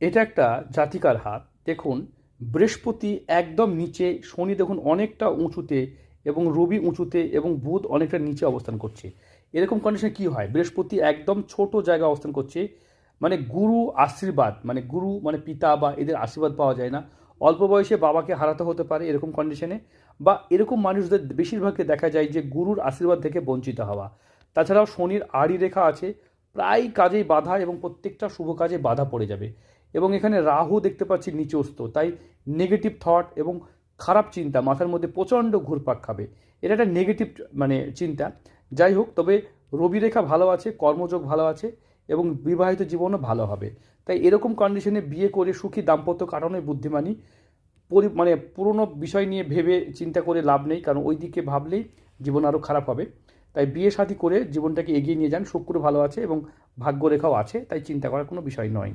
এটা একটা জাতিকার হাত। দেখুন, বৃহস্পতি একদম নিচে, শনি দেখুন অনেকটা উঁচুতে এবং রবি উঁচুতে এবং বুধ অনেকটা নিচে অবস্থান করছে। এরকম কন্ডিশনে কি হয়? বৃহস্পতি একদম ছোট জায়গায় অবস্থান করছে। মানে গুরু আশীর্বাদ মানে গুরু মানে পিতা বা এদের আশীর্বাদ পাওয়া যায় না। অল্প বয়সে বাবাকে হারাতে হতে পারে এরকম কন্ডিশনে বা এরকম মানুষদের বেশিরভাগকে দেখা যায় যে গুরুর আশীর্বাদ থেকে বঞ্চিত হওয়া। তাছাড়াও শনির আড়ি রেখা আছে প্রায় কাজেই বাধা এবং প্রত্যেকটা শুভ কাজে বাধা পড়ে যাবে। এবং এখানে রাহু দেখতে পাচ্ছি নিচস্ত তাই নেগেটিভ থট এবং খারাপ চিন্তা মাথার মধ্যে প্রচণ্ড ঘুরপাক খাবে। এটা একটা নেগেটিভ মানে চিন্তা। যাই হোক, তবে রবি রেখা ভালো আছে, কর্মযোগ ভালো আছে এবং বিবাহিত জীবনও ভালো হবে। তাই এরকম কন্ডিশনে বিয়ে করে সুখী দাম্পত্য কাটানোই বুদ্ধিমানী পরি মানে পুরনো বিষয় নিয়ে ভেবে চিন্তা করে লাভ নেই, কারণ ওই দিকে ভাবলেই জীবন আরও খারাপ হবে। তাই বিয়ে শাদী করে জীবনটাকে এগিয়ে নিয়ে যান শুক্র ভালো আছে এবং ভাগ্যরেখাও আছে, তাই চিন্তা করার কোনো বিষয় নয়।